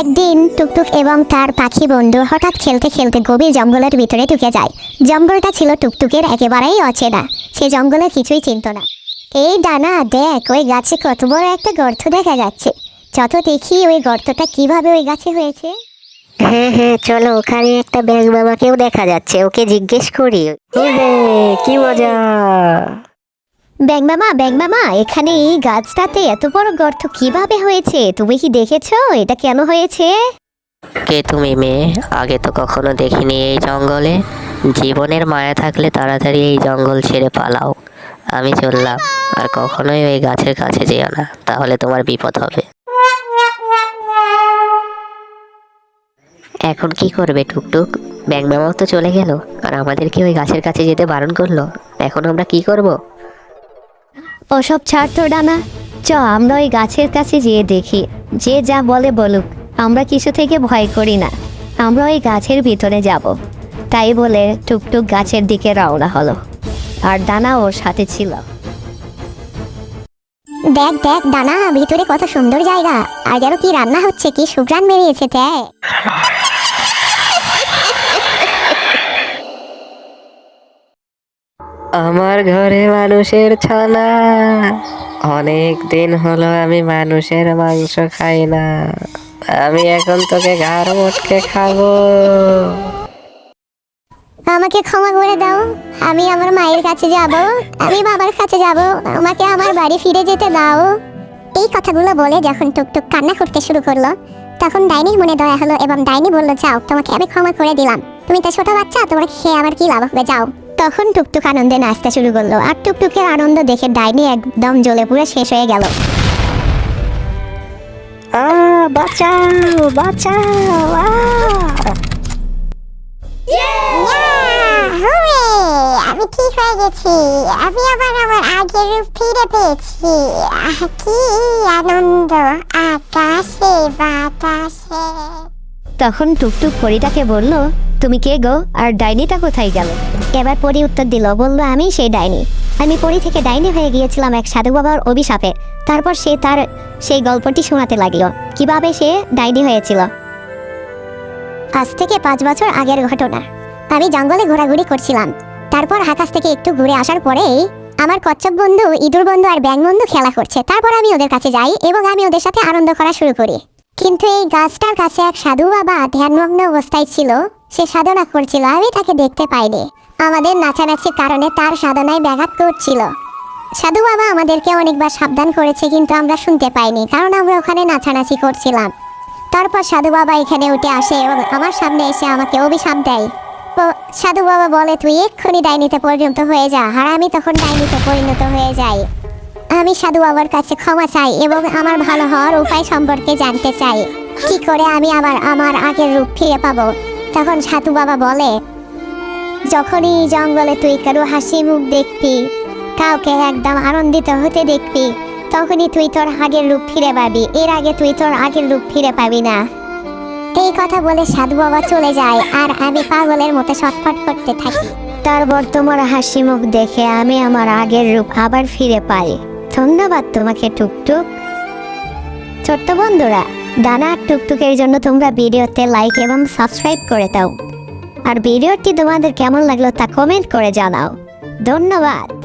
একদিন টুকটুক এবং তার পাখি বন্ধু হঠাৎ খেলতে খেলতে গভীর জঙ্গলের ভিতরে ঢুকে যায়। জঙ্গলটা ছিল টুকটুকের একেবারেই অচেনা। সে জঙ্গলে কিছুই চিনত না। এই ডানা দেখ, ওই গাছে কত বড় একটা গর্ত দেখা যাচ্ছে। যত দেখি ওই গর্তটা কীভাবে ওই গাছে হয়েছে। হ্যাঁ হ্যাঁ চলো, ওখানে একটা ব্যাং মামাকেও দেখা যাচ্ছে, ওকে জিজ্ঞেস করি। কি মজা। ব্যাং মামা ব্যাং মামা, এখানে এই গাছটাতে এত বড় গর্ত কীভাবে হয়েছে? তুমি কি দেখেছ? এটা কেন হয়েছে? কে তুমি মেয়ে? আগে তো কখনো দেখিনি এই জঙ্গলে। জীবনের মায়া থাকলে তাড়াতাড়ি এই জঙ্গল ছেড়ে পালাও। আমি চললাম, আর কখনোই ওই গাছের কাছে যেও না, তাহলে তোমার বিপদ হবে। এখন কি করবে টুকটুক? ব্যাং মামাও তো চলে গেল, আর আমাদেরকে ওই গাছের কাছে যেতে বারণ করল। এখন আমরা কি করব? ওসব ছাড় তো ডানা। চ, আমরা ওই গাছের কাছে যেয়ে দেখি। যে যা বলে বলুক, আমরা কিছু থেকে ভয় করি না। আমরা ওই গাছের ভিতরে যাব। তাই বলে টুকটুক গাছের দিকে রওনা হলো। আর ডানা ওর সাথে ছিল। দেখ দেখ দানা ভিতরে কত সুন্দর জায়গা। আর যেন কি রান্না হচ্ছে, কি সুগ্রান বেরিয়েছে দেখ আমার ঘরে মানুষের ছানা। অনেক দিন হলো আমি মানুষের মাংস খাই না। আমি এখন তোকে ঘাড় মোটকে খাব। আমাকে ক্ষমা করে দাও। আমি আমার মায়ের কাছে যাব। আমি বাবার কাছে যাব। আমাকে আমার বাড়ি ফিরে যেতে দাও। এই কথাগুলো বলে যখন টুকটুক কান্না করতে শুরু করল, তখন ডাইনির মনে দয়া হলো এবং ডাইনি বলল, যাও, তোমাকে আমি ক্ষমা করে দিলাম। তুমি তো ছোট বাচ্চা, তোমার খেয়ে আমার কি লাভ হবে? যাও। তখন টুকটুক আনন্দে নাচতে শুরু করল আর টুকটুকের আনন্দ দেখে ডাইনি একদম জ্বলে পুরো শেষ হয়ে গেল। আ বাঁচাও বাঁচাও আমি ঠিক হয়ে গেছি। আমি আবার আমার আগের রূপ ফিরে পেয়েছি। কি আনন্দ আকাশে বাতাসে। তখন টুকটুক পরিটাকে বলল তুমি কে গো? আর ডাইনিটা কোথায় গেল? এবার পরি উত্তর দিল, বলল, আমি সেই ডাইনি। আমি পরি থেকে ডাইনি হয়ে গিয়েছিলাম এক সাধু বাবার অভিশাপে। তারপর সে তার সেই গল্পটি শোনাতে লাগল, কীভাবে সে ডাইনি হয়েছিল। আজ থেকে পাঁচ বছর আগের ঘটনা। আমি জঙ্গলে ঘোরাঘুরি করছিলাম। তারপর আকাশ থেকে একটু ঘুরে আসার পরেই আমার কচ্ছপ বন্ধু, ইঁদুর বন্ধু আর ব্যাং বন্ধু খেলা করছে। তারপর আমি ওদের কাছে যাই এবং আমি ওদের সাথে আনন্দ করা শুরু করি। কিন্তু এই গাছটার কাছে এক সাধু বাবা ধ্যানমগ্ন অবস্থায় ছিল। সে সাধনা করছিল, আমি তাকে দেখতে পাইনি। আমাদের নাচানাচির কারণে তার সাধনায় ব্যাঘাত করছিল সাধু বাবা আমাদেরকে অনেকবার সাবধান করেছে কিন্তু আমরা শুনতে পাইনি, কারণ আমরা ওখানে নাচানাচি করছিলাম। তারপর সাধু বাবা এখানে উঠে আসে এবং আমার সামনে এসে আমাকে অভিশাপ দেয়। তো সাধু বাবা বলে, তুই এক্ষুনি ডাইনিতে পরিণত হয়ে যা। আর আমি তখন ডাইনিতে পরিণত হয়ে যাই। আমি সাধু বাবার কাছে ক্ষমা চাই এবং আমার ভালো হওয়ার উপায় সম্পর্কে জানতে চাই। কি করে আমি আবার আমার আগের রূপ ফিরে পাবো? তখন সাধু বাবা বলে যখনই জঙ্গলে তুই কারও হাসি মুখ দেখবি কাউকে একদম আনন্দিত হতে দেখবি তখনই তুই তোর আগের রূপ ফিরে পাবি। এর আগে তুই তোর আগের রূপ ফিরে পাবি না। এই কথা বলে সাধু বাবা চলে যায়, আর আমি পাগলের মতো ছটফট করতে থাকি। তারপর তোমার হাসি মুখ দেখে আমি আমার আগের রূপ আবার ফিরে পাই। ধন্যবাদ তোমাকে, টুকটুক। ছোট্ট বন্ধুরা, ডানা টুকটুকের জন্য তোমরা ভিডিওতে লাইক এবং সাবস্ক্রাইব করে দাও। আর ভিডিওটি তোমাদের কেমন লাগল তা কমেন্ট করে জানাও। ধন্যবাদ।